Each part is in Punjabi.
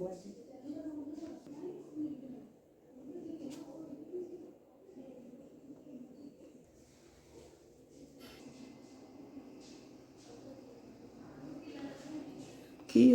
ਤੇ ਕੋਵਾ ਜੀ ਕੀ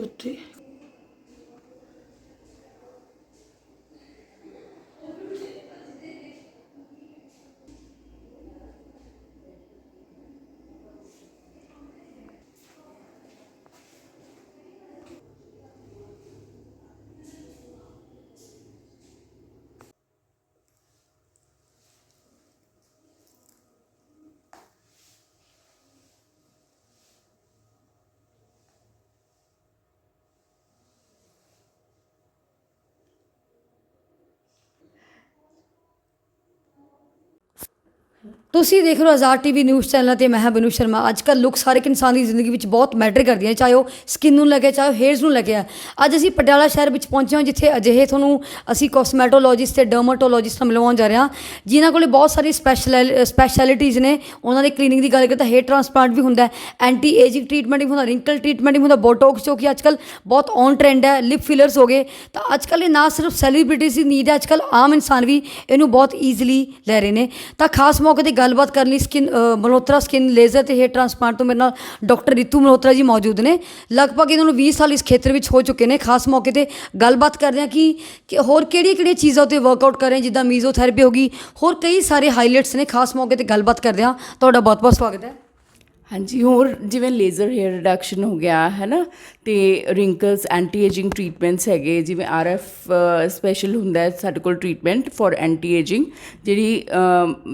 ਤੁਸੀਂ ਦੇਖ ਰਹੇ ਹੋ ਆਜ਼ਾਦ ਟੀਵੀ ਨਿਊਜ਼ ਚੈਨਲ ਤੇ ਮੈਂ ਹਾਂ ਬਨੂ ਸ਼ਰਮਾ। ਅੱਜ ਕੱਲ ਲੁੱਕ ਹਰ ਇੱਕ ਇਨਸਾਨ ਦੀ ਜ਼ਿੰਦਗੀ ਵਿੱਚ ਬਹੁਤ ਮੈਟਰ ਕਰਦੀਆਂ ਚਾਹੇ ਉਹ ਸਕਿਨ ਨੂੰ ਲੱਗੇ ਚਾਹੇ ਹੇਅਰਸ ਨੂੰ ਲੱਗੇ ਅੱਜ ਅਸੀਂ ਪਟਿਆਲਾ ਸ਼ਹਿਰ ਵਿੱਚ ਪਹੁੰਚੇ ਹਾਂ, ਜਿੱਥੇ ਅਜਿਹੇ ਤੁਹਾਨੂੰ ਅਸੀਂ ਕੋਸਮੈਟੋਲੋਜਿਸਟ ਤੇ ਡਰਮਾਟੋਲੋਜਿਸਟ ਨਾਲ ਮਿਲਵਾਉਣ ਜਾ ਰਹੇ ਹਾਂ, ਜਿਨ੍ਹਾਂ ਕੋਲੇ ਬਹੁਤ ਸਾਰੀ ਸਪੈਸ਼ਲ ਸਪੈਸ਼ਲਿਟੀਜ਼ ਨੇ। ਉਹਨਾਂ ਦੇ ਕਲੀਨਿਕ ਦੀ ਗੱਲ ਕਰੀਏ ਤਾਂ ਹੇਅਰ ਟ੍ਰਾਂਸਪਲਾਂਟ ਵੀ ਹੁੰਦਾ ਐਂਟੀ ਏਜਿੰਗ ਟ੍ਰੀਟਮੈਂਟ ਵੀ ਹੁੰਦਾ ਰਿੰਕਲ ਟ੍ਰੀਟਮੈਂਟ ਵੀ ਹੁੰਦਾ ਬੋਟੋਕਸ ਜੋ ਕਿ ਅੱਜ ਕੱਲ ਬਹੁਤ ਔਨ ਟ੍ਰੈਂਡ ਹੈ ਲਿਪ ਫਿਲਰਸ ਹੋ ਗਏ। ਤਾਂ ਅੱਜ ਕੱਲ ਇਹ ਨਾ ਸਿਰਫ ਸੈਲੀਬ੍ਰਿਟੀਜ਼ ਦੀ ਨੀਡ ਹੈ ਅੱਜ ਕੱਲ ਆਮ ਇਨਸਾਨ ਵੀ ਇਹਨੂੰ ਬਹੁਤ ਈਜ਼ੀਲੀ ਲੈ ਰਹੇ ਨੇ। ਤਾਂ ਖਾਸ ਮੌਕੇ ਤੇ ਗੱਲਬਾਤ ਕਰਨ ਲਈ ਸਕਿਨ ਮਲਹੋਤਰਾ ਸਕਿਨ ਲੇਜ਼ਰ ਤੇ ਹੇਅਰ ਟ੍ਰਾਂਸਪਲਾਂਟ ਤੋਂ ਮੇਰੇ ਨਾਲ ਡਾਕਟਰ ਰਿਤੂ ਮਲਹੋਤਰਾ ਜੀ ਮੌਜੂਦ ਨੇ। ਲਗਭਗ ਇਹਨਾਂ ਨੂੰ 20 ਸਾਲ ਇਸ ਖੇਤਰ ਵਿੱਚ ਹੋ ਚੁੱਕੇ ਨੇ। ਖਾਸ ਮੌਕੇ ਤੇ ਗੱਲਬਾਤ ਕਰਦੇ ਹਾਂ ਕਿ ਕਿ ਹੋਰ ਕਿਹੜੀਆਂ ਕਿਹੜੀਆਂ ਚੀਜ਼ਾਂ ਉੱਤੇ ਵਰਕਆਊਟ ਕਰ ਰਹੇ ਜਿੱਦਾਂ ਮੀਜ਼ੋਥੈਰੇਪੀ ਹੋ ਗਈ। ਹੋਰ ਕਈ ਸਾਰੇ ਹਾਈਲਾਈਟਸ ਨੇ। ਖਾਸ ਮੌਕੇ ਤੇ ਗੱਲਬਾਤ ਕਰਦੇ ਹਾਂ। ਤੁਹਾਡਾ ਬਹੁਤ ਬਹੁਤ ਸਵਾਗਤ ਹੈ। ਹਾਂਜੀ, ਹੋਰ ਜਿਵੇਂ ਲੇਜ਼ਰ ਹੇਅਰ ਰਿਡਕਸ਼ਨ ਹੋ ਗਿਆ ਹੈ ਨਾ ਤੇ ਰਿੰਕਲਸ ਐਂਟੀ ਏਜਿੰਗ ਟ੍ਰੀਟਮੈਂਟਸ ਹੈਗੇ, ਜਿਵੇਂ ਆਰਐਫ ਸਪੈਸ਼ਲ ਹੁੰਦਾ ਹੈ, ਸਾਡੇ ਕੋਲ ਟ੍ਰੀਟਮੈਂਟ ਫॉर ਐਂਟੀ ਏਜਿੰਗ ਜਿਹੜੀ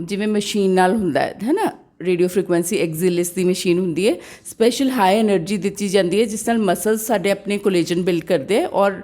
ਜਿਵੇਂ ਮਸ਼ੀਨ ਨਾਲ ਹੁੰਦਾ ਹੈ ਹੈ ਨਾ ਰੇਡੀਓ ਫ੍ਰੀਕੁਐਂਸੀ ਐਕਸਿਲਿਸ ਦੀ ਮਸ਼ੀਨ ਹੁੰਦੀ ਹੈ। ਸਪੈਸ਼ਲ ਹਾਈ એનર્ਜੀ ਦਿੱਤੀ ਜਾਂਦੀ ਹੈ, ਜਿਸ ਨਾਲ ਮਸਲਸ ਸਾਡੇ ਆਪਣੇ ਕੋਲੇਜਨ ਬਿਲਡ ਕਰਦੇ ਹੈ ਔਰ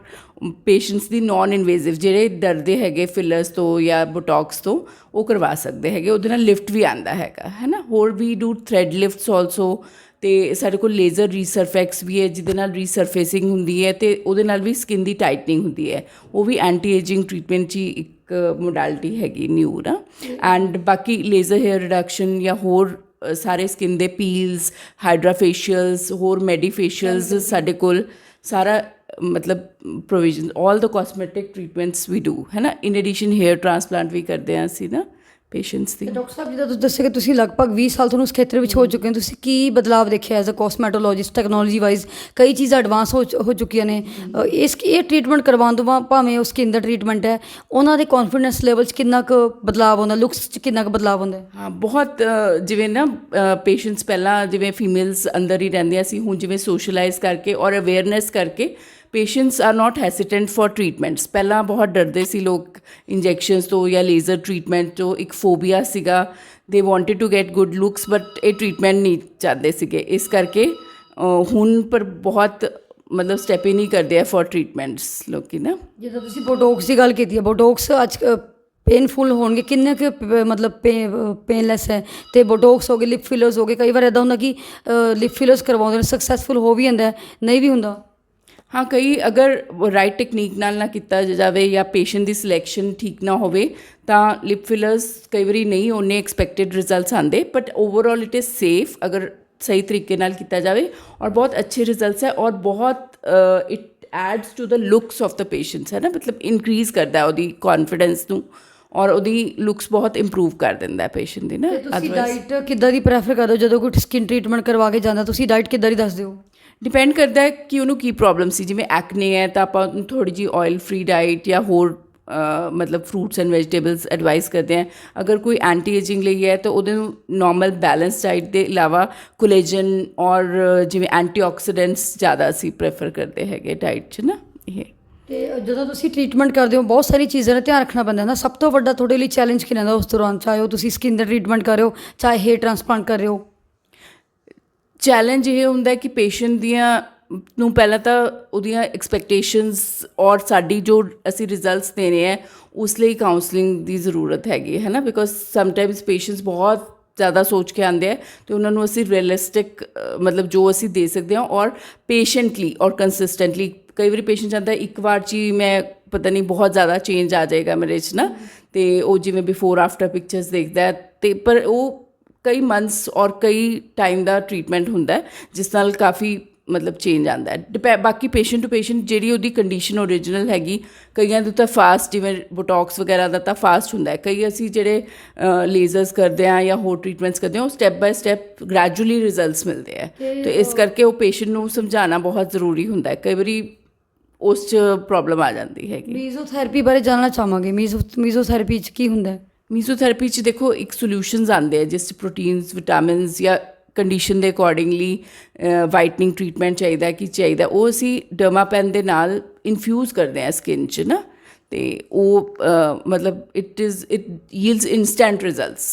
ਪੇਸ਼ੈਂਟਸ ਦੀ ਨਾਨ ਇਨਵੇਸਿਵ ਜਿਹੜੇ ਡਰਦੇ ਹੈਗੇ ਫਿਲਰਸ ਤੋਂ ਜਾਂ ਬੋਟੌਕਸ ਤੋਂ, ਉਹ ਕਰਵਾ ਸਕਦੇ ਹੈਗੇ। ਉਹਦੇ ਨਾਲ ਲਿਫਟ ਵੀ ਆਂਦਾ ਹੈਗਾ, ਹੈਨਾ? ਹੋਰ ਵੀ ਡੂ ਥਰੈਡ ਲਿਫਟਸ ਆਲਸੋ ਤੇ ਸਾਡੇ ਕੋਲ ਲੇਜ਼ਰ ਰੀਸਰਫੈਕਸ ਵੀ ਹੈ, ਜਿਹਦੇ ਨਾਲ ਰੀਸਰਫੇਸਿੰਗ ਹੁੰਦੀ ਹੈ ਤੇ ਉਹਦੇ ਨਾਲ ਵੀ ਸਕਿਨ ਦੀ ਟਾਈਟਨਿੰਗ ਹੁੰਦੀ ਹੈ। ਉਹ ਵੀ ਐਂਟੀ ਏਜਿੰਗ ਟ੍ਰੀਟਮੈਂਟ ਦੀ ਇੱਕ ਮੋਡੈਲਿਟੀ ਹੈਗੀ ਨਿਊ ਨਾ ਐਂਡ ਬਾਕੀ ਲੇਜ਼ਰ ਹੇਅਰ ਰਿਡਕਸ਼ਨ ਜਾਂ ਹੋਰ ਸਾਰੇ ਸਕਿਨ ਦੇ ਪੀਲਸ ਹਾਈਡਰਾ ਫੇਸ਼ੀਅਲਸ ਹੋਰ ਮੈਡੀ ਫੇਸ਼ੀਅਲਸ ਸਾਡੇ ਕੋਲ ਸਾਰਾ ਮਤਲਬ provision all the cosmetic treatments we do ਹੈ ਨਾ? ਇਨ ਐਡੀਸ਼ਨ ਹੇਅਰ ਟ੍ਰਾਂਸਪਲਾਂਟ ਵੀ ਕਰਦੇ ਹਾਂ ਅਸੀਂ ਨਾ। ਪੇਸ਼ੈਂਟਸ ਦੀ। ਡਾਕਟਰ ਸਾਹਿਬ ਜਿੱਦਾਂ ਤੁਸੀਂ ਦੱਸਿਆ ਕਿ ਤੁਸੀਂ ਲਗਭਗ 20 ਸਾਲ ਤੁਹਾਨੂੰ ਇਸ ਖੇਤਰ ਵਿੱਚ ਹੋ ਚੁੱਕੇ ਹੋ। ਤੁਸੀਂ ਕੀ ਬਦਲਾਵ ਦੇਖਿਆ as a cosmetologist technology wise ਕਈ ਚੀਜ਼ਾਂ ਐਡਵਾਂਸ ਹੋ ਚੁੱਕੀਆਂ ਨੇ। ਇਸ ਇਹ ਟ੍ਰੀਟਮੈਂਟ ਕਰਵਾਉਣ ਤੋਂ ਬਾਅਦ ਭਾਵੇਂ ਉਹ ਸਕਿਨ ਦਾ ਟ੍ਰੀਟਮੈਂਟ ਹੈ ਉਹਨਾਂ ਦੇ ਕੌਨਫੀਡੈਂਸ ਲੈਵਲ 'ਚ ਕਿੰਨਾ ਕੁ ਬਦਲਾਵ ਆਉਂਦਾ? ਲੁਕਸ 'ਚ ਕਿੰਨਾ ਕੁ ਬਦਲਾਵ ਆਉਂਦਾ ਹੈ? ਬਹੁਤ ਜਿਵੇਂ ਨਾ ਪੇਸ਼ੈਂਟਸ ਪਹਿਲਾਂ ਜਿਵੇਂ ਫੀਮੇਲਸ ਅੰਦਰ ਹੀ ਰਹਿੰਦੀਆਂ ਸੀ ਹੁਣ ਜਿਵੇਂ ਸੋਸ਼ਲਾਈਜ਼ ਕਰਕੇ ਔਰ ਅਵੇਅਰਨੈਸ ਕਰਕੇ patients are not hesitant for treatments ਪਹਿਲਾਂ ਬਹੁਤ ਡਰਦੇ ਸੀ ਲੋਕ ਇੰਜੈਕਸ਼ਨਸ ਤੋਂ ਜਾਂ ਲੇਜ਼ਰ ਟ੍ਰੀਟਮੈਂਟ ਤੋਂ ਇੱਕ ਫੋਬੀਆ ਸੀਗਾ they wanted to get good looks but ਇਹ ਟ੍ਰੀਟਮੈਂਟ ਨਹੀਂ ਚਾਹੁੰਦੇ ਸੀਗੇ ਇਸ ਕਰਕੇ ਹੁਣ ਪਰ ਬਹੁਤ ਮਤਲਬ ਸਟੈਪ ਹੀ ਨਹੀਂ ਕਰਦੇ ਆ ਫॉर ਟ੍ਰੀਟਮੈਂਟਸ ਲੋਕੀ ਨਾ ਜਦੋਂ ਤੁਸੀਂ ਬੋਟੋਕਸ ਦੀ ਗੱਲ ਕੀਤੀ ਹੈ ਬੋਟੋਕਸ ਅੱਜ ਪੇਨਫੁਲ ਹੋਣਗੇ ਕਿੰਨੇ ਕੁ ਪ- ਮਤਲਬ ਪੇਨਲੈਸ ਹੈ ਤੇ ਬੋਟੋਕਸ ਹੋ ਗਏ ਲਿਪ ਫਿਲਰਸ ਹੋ ਗਏ ਕਈ ਵਾਰ ਇਦਾਂ ਹੁੰਦਾ ਕਿ ਲਿਪ ਫਿਲਰਸ ਕਰਵਾਉਂਦੇ ਨੇ ਸਕਸੈਸਫੁਲ ਹੋ ਵੀ ਜਾਂਦਾ ਨਹੀਂ ਵੀ ਹੁੰਦਾ ਹਾਂ ਕਈ ਅਗਰ ਰਾਈਟ ਟੈਕਨੀਕ ਨਾਲ ਨਾ ਕੀਤਾ ਜਾਵੇ ਜਾਂ ਪੇਸ਼ੈਂਟ ਦੀ ਸਿਲੈਕਸ਼ਨ ਠੀਕ ਨਾ ਹੋਵੇ ਤਾਂ ਲਿਪ ਫਿਲਰਸ ਕਈ ਵਾਰੀ ਨਹੀਂ ਉਹਨੇ ਐਕਸਪੈਕਟਡ ਰਿਜ਼ਲਟਸ ਆਉਂਦੇ but overall it is safe ਅਗਰ ਸਹੀ ਤਰੀਕੇ ਨਾਲ ਕੀਤਾ ਜਾਵੇ ਔਰ ਬਹੁਤ ਅੱਛੇ ਰਿਜ਼ਲਟਸ ਹੈ ਔਰ ਬਹੁਤ it adds to the looks of the patients ਹੈ ਨਾ ਮਤਲਬ ਇਨਕਰੀਜ਼ ਕਰਦਾ ਹੈ ਉਹਦੀ ਕੌਨਫੀਡੈਂਸ ਨੂੰ ਔਰ ਉਹਦੀ ਲੁਕਸ ਬਹੁਤ ਇੰਪਰੂਵ ਕਰ ਦਿੰਦਾ ਹੈ ਪੇਸ਼ੈਂਟ ਦੀ ਨਾ ਤੁਸੀਂ ਡਾਈਟ ਕਿੱਦਾਂ ਦੀ ਪ੍ਰੈਫਰ ਕਰਦੇ ਹੋ? ਜਦੋਂ ਕੋਈ ਸਕਿਨ ਟ੍ਰੀਟਮੈਂਟ ਕਰਵਾ ਕੇ ਜਾਂਦਾ ਤੁਸੀਂ ਡਾਈਟ ਕਿੱਦਾਂ ਦੀ ਦੱਸਦੇ ਹੋ? ਡਿਪੈਂਡ ਕਰਦਾ ਹੈ ਕਿ ਉਹਨੂੰ ਕੀ ਪ੍ਰੋਬਲਮ ਸੀ। ਜਿਵੇਂ ਐਕਨੇ ਹੈ ਤਾਂ ਆਪਾਂ ਉਹਨੂੰ ਥੋੜੀ ਜੀ ਆਇਲ ਫ੍ਰੀ ਡਾਈਟ ਜਾਂ ਹੋਰ ਮਤਲਬ ਫਰੂਟਸ ਐਂਡ ਵੈਜੀਟੇਬਲਸ ਐਡਵਾਈਸ ਕਰਦੇ ਹਾਂ। ਅਗਰ ਕੋਈ ਐਂਟੀ ਏਜਿੰਗ ਲਈ ਹੈ ਤਾਂ ਉਹਦੇ ਨੂੰ ਨਾਰਮਲ ਬੈਲੈਂਸ ਡਾਈਟ ਦੇ ਇਲਾਵਾ ਕੋਲੇਜਨ ਔਰ ਜਿਵੇਂ ਐਂਟੀਆਕਸੀਡੈਂਟਸ ਜ਼ਿਆਦਾ ਅਸੀਂ ਪ੍ਰੇਫਰ ਕਰਦੇ ਹੈਗੇ ਡਾਈਟ 'ਚ ਨਾ, ਇਹ। ਤੇ ਜਦੋਂ ਤੁਸੀਂ ਟ੍ਰੀਟਮੈਂਟ ਕਰਦੇ ਹੋ, ਬਹੁਤ ਸਾਰੀ ਚੀਜ਼ਾਂ ਦਾ ਧਿਆਨ ਰੱਖਣਾ ਪੈਂਦਾ ਹੈ ਨਾ। ਸਭ ਤੋਂ ਵੱਡਾ ਤੁਹਾਡੇ ਲਈ ਚੈਲੰਜ ਕੀ ਰਹਿੰਦਾ ਉਸ ਦੌਰਾਨ? ਚਾਹੇ ਉਹ ਤੁਸੀਂ ਸਕਿਨ ਦਾ ਟ੍ਰੀਟਮੈਂਟ ਕਰ ਰਹੇ ਹੋ, ਚਾਹੇ ਹੇਅਰ ਟ੍ਰਾਂਸਪਲਾਂਟ ਕਰ ਰਹੇ ਹੋ। ਚੈਲੰਜ ਇਹ ਹੁੰਦਾ ਕਿ ਪੇਸ਼ੈਂਟ ਦੀਆਂ ਨੂੰ ਪਹਿਲਾਂ ਤਾਂ ਉਹਦੀਆਂ ਐਕਸਪੈਕਟੇਸ਼ਨਸ ਔਰ ਸਾਡੀ ਜੋ ਅਸੀਂ ਰਿਜ਼ਲਟਸ ਦੇਣੇ ਹੈ, ਉਸ ਲਈ ਕਾਉਂਸਲਿੰਗ ਦੀ ਜ਼ਰੂਰਤ ਹੈਗੀ ਹੈ ਨਾ ਬਿਕੋਜ਼ ਸਮਟਾਈਮਸ ਪੇਸ਼ੈਂਟਸ ਬਹੁਤ ਜ਼ਿਆਦਾ ਸੋਚ ਕੇ ਆਉਂਦੇ ਆ ਤੇ ਉਹਨਾਂ ਨੂੰ ਅਸੀਂ ਰੀਅਲਿਸਟਿਕ ਮਤਲਬ ਜੋ ਅਸੀਂ ਦੇ ਸਕਦੇ ਹਾਂ ਔਰ ਪੇਸ਼ੈਂਟਲੀ ਔਰ ਕੰਸਿਸਟੈਂਟਲੀ ਕਈ ਵਾਰੀ ਪੇਸ਼ੈਂਟ ਜਾਂਦਾ ਇੱਕ ਵਾਰ 'ਚ ਹੀ ਮੈਂ ਪਤਾ ਨਹੀਂ ਬਹੁਤ ਜ਼ਿਆਦਾ ਚੇਂਜ ਆ ਜਾਏਗਾ ਮੇਰੇ 'ਚ ਨਾ, ਤੇ ਉਹ ਜਿਵੇਂ ਬਿਫੋਰ ਆਫਟਰ ਪਿਕਚਰਸ ਦੇਖਦਾ ਹੈ, ਤੇ ਪਰ ਉਹ ਕਈ ਮੰਥਸ ਔਰ ਕਈ ਟਾਈਮ ਦਾ ਟ੍ਰੀਟਮੈਂਟ ਹੁੰਦਾ ਜਿਸ ਨਾਲ ਕਾਫੀ ਮਤਲਬ ਚੇਂਜ ਆਂਦਾ ਹੈ। ਬਾਕੀ ਪੇਸ਼ੈਂਟ ਟੂ ਪੇਸ਼ੈਂਟ ਜਿਹੜੀ ਉਹਦੀ ਕੰਡੀਸ਼ਨ ਓਰੀਜਨਲ ਹੈਗੀ ਕਈਆਂ ਦਾ ਤਾਂ ਫਾਸਟ ਜਿਵੇਂ ਬੋਟੌਕਸ ਵਗੈਰਾ ਦਾ ਤਾਂ ਫਾਸਟ ਹੁੰਦਾ ਹੈ। ਕਈ ਅਸੀਂ ਜਿਹੜੇ ਲੇਜ਼ਰਸ ਕਰਦੇ ਆ ਜਾਂ ਹੋਰ ਟ੍ਰੀਟਮੈਂਟਸ ਕਰਦੇ ਆ ਉਹ step by step gradually results ਮਿਲਦੇ ਆ ਤੇ ਇਸ ਕਰਕੇ ਉਹ ਪੇਸ਼ੈਂਟ ਨੂੰ ਸਮਝਾਉਣਾ ਬਹੁਤ ਜ਼ਰੂਰੀ ਹੁੰਦਾ ਹੈ। ਕਈ ਵਾਰੀ ਉਸ 'ਚ ਪ੍ਰੋਬਲਮ ਆ ਜਾਂਦੀ ਹੈਗੀ। ਮੀਜ਼ੋਥੈਰੇਪੀ ਬਾਰੇ ਜਾਣਨਾ ਚਾਹਾਂਗੇ। ਮੀਜ਼ੋ ਮੀਜ਼ੋਥੈਰੇਪੀ ਚ ਕੀ ਹੁੰਦਾ ਹੈ? ਮੀਜ਼ੋਥੈਰੇਪੀ ਚ ਦੇਖੋ, ਇੱਕ ਸੋਲੂਸ਼ਨਸ ਆਉਂਦੇ ਆ, ਜਿਸ 'ਚ ਪ੍ਰੋਟੀਨਸ ਵਿਟਾਮਿਨਸ ਜਾਂ ਕੰਡੀਸ਼ਨ ਦੇ ਅਕੋਰਡਿੰਗਲੀ ਵਾਈਟਨਿੰਗ ਟ੍ਰੀਟਮੈਂਟ ਚਾਹੀਦਾ, ਕਿ ਚਾਹੀਦਾ, ਉਹ ਅਸੀਂ ਡਰਮਾਪੈਨ ਦੇ ਨਾਲ ਇਨਫਿਊਜ਼ ਕਰਦੇ ਆ ਸਕਿਨ 'ਚ ਨਾ, ਤੇ ਉਹ ਮਤਲਬ it is it yields instant results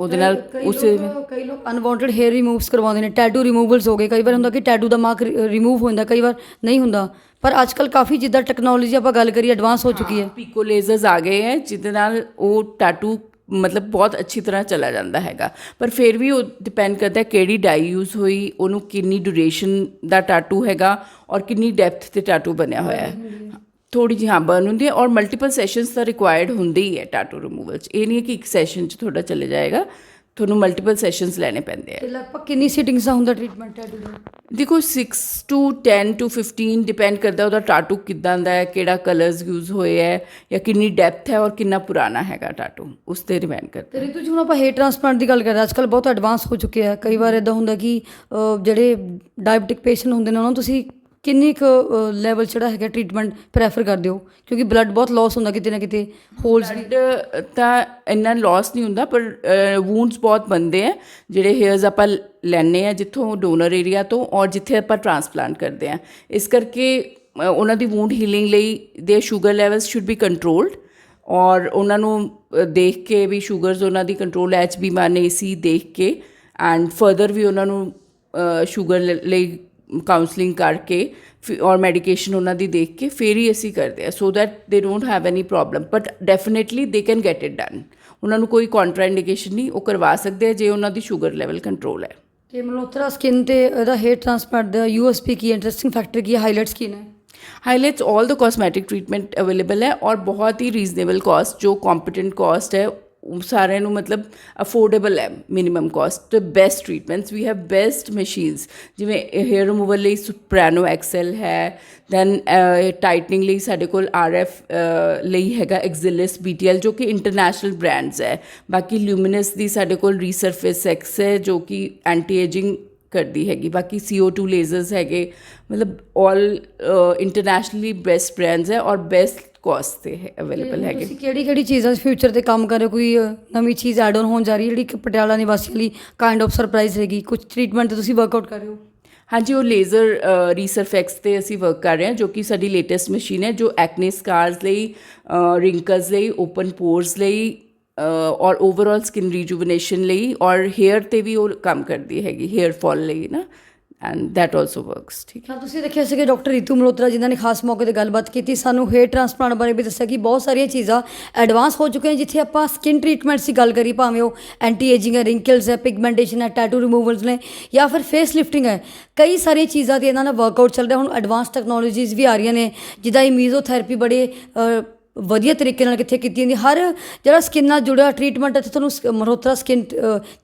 ਉਹਦੇ ਨਾਲ ਉਸੇ ਕਈ ਲੋਕ ਅਨਵਾਂਟਡ ਹੇਅਰ ਰਿਮੂਵਸ ਕਰਵਾਉਂਦੇ ਨੇ ਟੈਟੂ ਰਿਮੂਵਲਸ ਹੋ ਗਏ। ਕਈ ਵਾਰ ਹੁੰਦਾ ਕਿ ਟੈਟੂ ਦਾ ਮਾਰਕ ਰਿਮੂਵ ਹੋ ਜਾਂਦਾ ਕਈ ਵਾਰ ਨਹੀਂ ਹੁੰਦਾ। ਪਰ ਅੱਜ ਕੱਲ ਕਾਫੀ ਜਿੱਦਾਂ ਟੈਕਨੋਲੋਜੀ ਆਪਾਂ ਗੱਲ ਕਰੀਏ ਐਡਵਾਂਸ ਹੋ ਚੁੱਕੀ ਹੈ। ਪੀਕੋ ਲੇਜ਼ਰਸ ਆ ਗਏ ਹੈ ਜਿਹਦੇ ਨਾਲ ਉਹ ਟੈਟੂ ਮਤਲਬ ਬਹੁਤ ਅੱਛੀ ਤਰ੍ਹਾਂ ਚਲਾ ਜਾਂਦਾ ਹੈਗਾ। ਪਰ ਫਿਰ ਵੀ ਉਹ ਡਿਪੈਂਡ ਕਰਦਾ ਹੈ ਕਿਹੜੀ ਡਾਈ ਯੂਜ਼ ਹੋਈ ਉਹਨੂੰ ਕਿੰਨੀ ਡਿਊਰੇਸ਼ਨ ਦਾ ਟੈਟੂ ਹੈਗਾ ਔਰ ਕਿੰਨੀ ਡੈਪਥ ਤੇ ਟੈਟੂ ਬਣਿਆ ਹੋਇਆ ਹੈ। ਥੋੜੀ ਜਿਹੀ ਹਾਂ ਬਰਨ ਹੁੰਦੀ ਹੈ ਔਰ ਮਲਟੀਪਲ ਸੈਸ਼ਨਸ ਤਾਂ ਰਿਕੁਆਇਰਡ ਹੁੰਦੇ ਹੀ ਹੈ ਟੈਟੂ ਰਿਮੂਵਲ 'ਚ। ਇਹ ਨਹੀਂ ਹੈ ਕਿ ਇੱਕ ਸੈਸ਼ਨ 'ਚ ਤੁਹਾਡਾ ਚਲੇ ਜਾਏਗਾ ਤੁਹਾਨੂੰ ਮਲਟੀਪਲ ਸੈਸ਼ਨਸ ਲੈਣੇ ਪੈਂਦੇ ਆ। ਤੇ ਲਗਭਗ ਕਿੰਨੀ ਸੀਟਿੰਗਸ ਦਾ ਹੁੰਦਾ ਟ੍ਰੀਟਮੈਂਟ ਟੈਟੂ ਦਾ? ਦੇਖੋ 6 ਟੂ 10 ਟੂ 15 ਡਿਪੈਂਡ ਕਰਦਾ ਉਹਦਾ ਟਾਟੂ ਕਿੱਦਾਂ ਦਾ ਹੈ ਕਿਹੜਾ ਕਲਰਸ ਯੂਜ਼ ਹੋਏ ਹੈ ਜਾਂ ਕਿੰਨੀ ਡੈਪਥ ਹੈ ਔਰ ਕਿੰਨਾ ਪੁਰਾਣਾ ਹੈਗਾ ਟਾਟੂ ਉਸ ਤੇ ਡਿਪੈਂਡ ਕਰਦਾ। ਤੇ ਰਿਤੂ ਜੀ ਹੁਣ ਆਪਾਂ ਹੇਅਰ ਟ੍ਰਾਂਸਪਲਾਂਟ ਦੀ ਗੱਲ ਕਰਦੇ ਹਾਂ ਅੱਜ ਕੱਲ ਬਹੁਤ ਐਡਵਾਂਸ ਹੋ ਚੁੱਕੇ ਆ ਕਈ ਵਾਰ ਇਦਾਂ ਹੁੰਦਾ ਕਿ ਜਿਹੜੇ ਡਾਇਬਟਿਕ ਪੇਸ਼ੈਂਟ ਹੁੰਦੇ ਨੇ ਉਹਨਾਂ ਨੂੰ ਤੁਸੀਂ ਕਿੰਨੀ ਕੁ ਲੈਵਲ ਜਿਹੜਾ ਹੈਗਾ ਟ੍ਰੀਟਮੈਂਟ ਪ੍ਰੈਫਰ ਕਰਦੇ ਹੋ? ਕਿਉਂਕਿ ਬਲੱਡ ਬਹੁਤ ਲਾਸ ਹੁੰਦਾ ਕਿਤੇ ਨਾ ਕਿਤੇ ਹੋਲਸ ਤਾਂ ਇੰਨਾ ਲਾਸ ਨਹੀਂ ਹੁੰਦਾ, ਪਰ ਵੂਨਸ ਬਹੁਤ ਬੰਦੇ ਆ, ਜਿਹੜੇ ਹੇਅਰਸ ਆਪਾਂ ਲੈਣੇ ਆ ਜਿੱਥੋਂ ਡੋਨਰ ਏਰੀਆ ਤੋਂ ਔਰ ਜਿੱਥੇ ਆਪਾਂ ਟ੍ਰਾਂਸਪਲਾਂਟ ਕਰਦੇ ਆ। ਇਸ ਕਰਕੇ ਉਹਨਾਂ ਦੀ ਵੂੰਡ ਹੀਲਿੰਗ ਲਈ ਦੇ sugar levels should be controlled ਔਰ ਉਹਨਾਂ ਨੂੰ ਦੇਖ ਕੇ ਵੀ ਸ਼ੂਗਰਸ ਉਹਨਾਂ ਦੀ ਕੰਟਰੋਲ ਐਚ ਬੀ ਮਾਨ ਸੀ, ਦੇਖ ਕੇ। ਐਂਡ ਫਰਦਰ ਵੀ ਉਹਨਾਂ ਨੂੰ ਸ਼ੂਗਰ ਲਈ ਕਾਉਂਸਲਿੰਗ ਕਰਕੇ ਔਰ ਮੈਡੀਕੇਸ਼ਨ ਉਹਨਾਂ ਦੀ ਦੇਖ ਕੇ ਫਿਰ ਹੀ ਅਸੀਂ ਕਰਦੇ ਆ so that they don't have any problem but definitely they can get it done ਉਹਨਾਂ ਨੂੰ ਕੋਈ ਕੰਟਰਾਇੰਡੀਕੇਸ਼ਨ ਨਹੀਂ ਉਹ ਕਰਵਾ ਸਕਦੇ ਆ ਜੇ ਉਹਨਾਂ ਦੀ ਸ਼ੂਗਰ ਲੈਵਲ ਕੰਟਰੋਲ ਹੈ। ਤੇ ਮਲਹੋਤਰਾ ਸਕਿਨ ਤੇ ਇਹਦਾ ਹੇਅਰ ਟ੍ਰਾਂਸਪਲਾਂਟ ਦਾ ਯੂਐਸਪੀ ਕੀ ਇੰਟਰਸਟਿੰਗ ਫੈਕਟਰ ਕੀ ਹਾਈਲਾਈਟਸ ਕੀ ਨੇ? Highlights all the cosmetic treatment available ਹੈ ਔਰ ਬਹੁਤ ਹੀ ਰੀਜ਼ਨੇਬਲ ਕਾਸਟ ਜੋ ਕੰਪੀਟੈਂਟ ਕਾਸਟ ਹੈ ਉਹ ਸਾਰਿਆਂ ਨੂੰ ਮਤਲਬ ਅਫੋਰਡੇਬਲ ਹੈ minimum cost best treatments we have best machines ਜਿਵੇਂ ਹੇਅਰ ਰਿਮੂਵਲ ਲਈ ਸੁਪਰੈਨੋ ਐਕਸਲ ਹੈ ਦੈਨ ਟਾਈਟਨਿੰਗ ਲਈ ਸਾਡੇ ਕੋਲ ਆਰਐਫ ਲਈ ਹੈਗਾ ਐਕਸਿਲਿਸ ਬੀਟੀਐਲ ਜੋ ਕਿ ਇੰਟਰਨੈਸ਼ਨਲ ਬ੍ਰਾਂਡਸ ਹੈ। ਬਾਕੀ ਲਿਊਮਿਨਸ ਦੀ ਸਾਡੇ ਕੋਲ ਰੀਸਰਫੇਸ ਐਕਸ ਹੈ, ਜੋ ਕਿ ਐਂਟੀ ਏਜਿੰਗ ਕਰਦੀ ਹੈਗੀ। ਬਾਕੀ CO2 ਲੇਜ਼ਰਸ ਹੈਗੇ। ਮਤਲਬ ਆਲ ਇੰਟਰਨੈਸ਼ਨਲੀ ਬੈਸਟ ਬ੍ਰਾਂਡਸ ਹੈ ਔਰ ਬੈਸਟ ਕਾਸਟ ਤੇ ਅਵੇਲੇਬਲ ਹੈਗੇ। ਤੁਸੀਂ ਕਿਹੜੀ ਕਿਹੜੀ ਚੀਜ਼ਾਂ ਫਿਊਚਰ ਤੇ ਕੰਮ ਕਰ ਰਹੇ ਹੋ? ਕੋਈ ਨਵੀਂ ਚੀਜ਼ ਐਡ ਆਨ ਹੋਣ ਜਾ ਰਹੀ ਹੈ? ਜਿਹੜੀ ਕਿ ਪਟਿਆਲਾ ਨਿਵਾਸੀਆਂ ਲਈ ਕਾਈਂਡ ਆਫ ਸਰਪ੍ਰਾਈਜ਼ ਰਹੇਗੀ। ਕੁਝ ਟ੍ਰੀਟਮੈਂਟ ਤੇ ਤੁਸੀਂ ਵਰਕਆਊਟ ਕਰ ਰਹੇ ਹੋ? ਹਾਂਜੀ ਉਹ ਲੇਜ਼ਰ ਰੀਸਰਫੈਕਸ ਤੇ ਅਸੀਂ ਵਰਕ ਕਰ ਰਹੇ ਹਾਂ ਜੋ ਕਿ ਸਾਡੀ ਲੇਟੈਸਟ ਮਸ਼ੀਨ ਹੈ ਜੋ ਐਕਨੇ ਸਕਾਰਸ ਲਈ ਰਿੰਕਲਸ ਲਈ ਓਪਨ ਪੋਰਸ ਲਈ ਅ, ਔਰ ਓਵਰਆਲ ਸਕਿਨ ਰੀਜੂਵਨੇਸ਼ਨ ਲਈ ਔਰ ਹੇਅਰ ਤੇ ਵੀ ਉਹ ਕੰਮ ਕਰਦੀ ਹੈਗੀ ਹੇਅਰ ਫਾਲ ਲਈ ਨਾ। ਐਂਡ that ਆਲਸੋ ਵਰਕਸ ਠੀਕ ਹੈ, ਤੁਸੀਂ ਦੇਖਿਆ ਸੀ ਕਿ ਡਾਕਟਰ ਰੀਤੂ ਮਲੋਤਰਾ ਜਿਨ੍ਹਾਂ ਨੇ ਖਾਸ ਮੌਕੇ ਤੇ ਗੱਲਬਾਤ ਕੀਤੀ, ਸਾਨੂੰ ਹੇਅਰ ਟ੍ਰਾਂਸਪਲਾਂਟ ਬਾਰੇ ਵੀ ਦੱਸਿਆ ਕਿ ਬਹੁਤ ਸਾਰੀਆਂ ਚੀਜ਼ਾਂ ਐਡਵਾਂਸ ਹੋ ਚੁੱਕੀਆਂ ਜਿੱਥੇ ਆਪਾਂ ਸਕਿਨ ਟ੍ਰੀਟਮੈਂਟਸ ਦੀ ਗੱਲ ਕਰੀ ਭਾਵੇਂ ਉਹ ਐਂਟੀ ਏਜਿੰਗ ਹੈ ਰਿੰਕਲਸ ਹੈ ਪਿਗਮੈਂਟੇਸ਼ਨ ਹੈ ਟੈਟੂ ਰਿਮੂਵਲਸ ਨੇ, ਜਾਂ ਫਿਰ ਫੇਸ ਲਿਫਟਿੰਗ ਹੈ, ਕਈ ਸਾਰੀਆਂ ਚੀਜ਼ਾਂ ਤੇ ਇਹਨਾਂ ਦਾ ਵਰਕਆਊਟ ਚੱਲ ਰਿਹਾ, ਹੁਣ ਐਡਵਾਂਸ ਟੈਕਨੋਲੋਜੀਜ਼ ਵੀ ਆ ਰਹੀਆਂ ਨੇ, ਜਿੱਦਾਂ ਇਹ ਮੀਜ਼ੋਥੈਰੇਪੀ ਬੜੇ ਵਧੀਆ ਤਰੀਕੇ ਨਾਲ ਕਿੱਥੇ ਕੀਤੀ ਜਾਂਦੀ ਹਰ ਜਿਹੜਾ ਸਕਿਨ ਨਾਲ ਜੁੜਿਆ ਟ੍ਰੀਟਮੈਂਟ ਇੱਥੇ ਤੁਹਾਨੂੰ ਸ- ਮਲਹੋਤਰਾ ਸਕਿਨ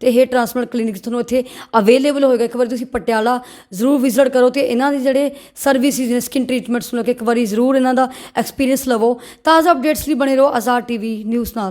ਤੇ ਹੇਅਰ ਟ੍ਰਾਂਸਪਲਾਂਟ ਕਲੀਨਿਕ ਤੁਹਾਨੂੰ ਇੱਥੇ ਅਵੇਲੇਬਲ ਹੋਏਗਾ। ਇੱਕ ਵਾਰੀ ਤੁਸੀਂ ਪਟਿਆਲਾ ਜ਼ਰੂਰ ਵਿਜ਼ਿਟ ਕਰੋ ਤੇ ਇਹਨਾਂ ਦੇ ਜਿਹੜੇ ਸਰਵਿਸਿਜ਼ ਨੇ ਸਕਿਨ ਟ੍ਰੀਟਮੈਂਟਸ ਨੂੰ ਲੈ ਕੇ ਇੱਕ ਵਾਰੀ ਜ਼ਰੂਰ ਇਹਨਾਂ ਦਾ ਐਕਸਪੀਰੀਅੰਸ ਲਵੋ। ਤਾਜ਼ਾ ਅਪਡੇਟਸ ਲਈ ਬਣੇ ਰਹੋ ਆਜ਼ਾਦ ਟੀਵੀ ਨਿਊਜ਼ ਨਾਲ।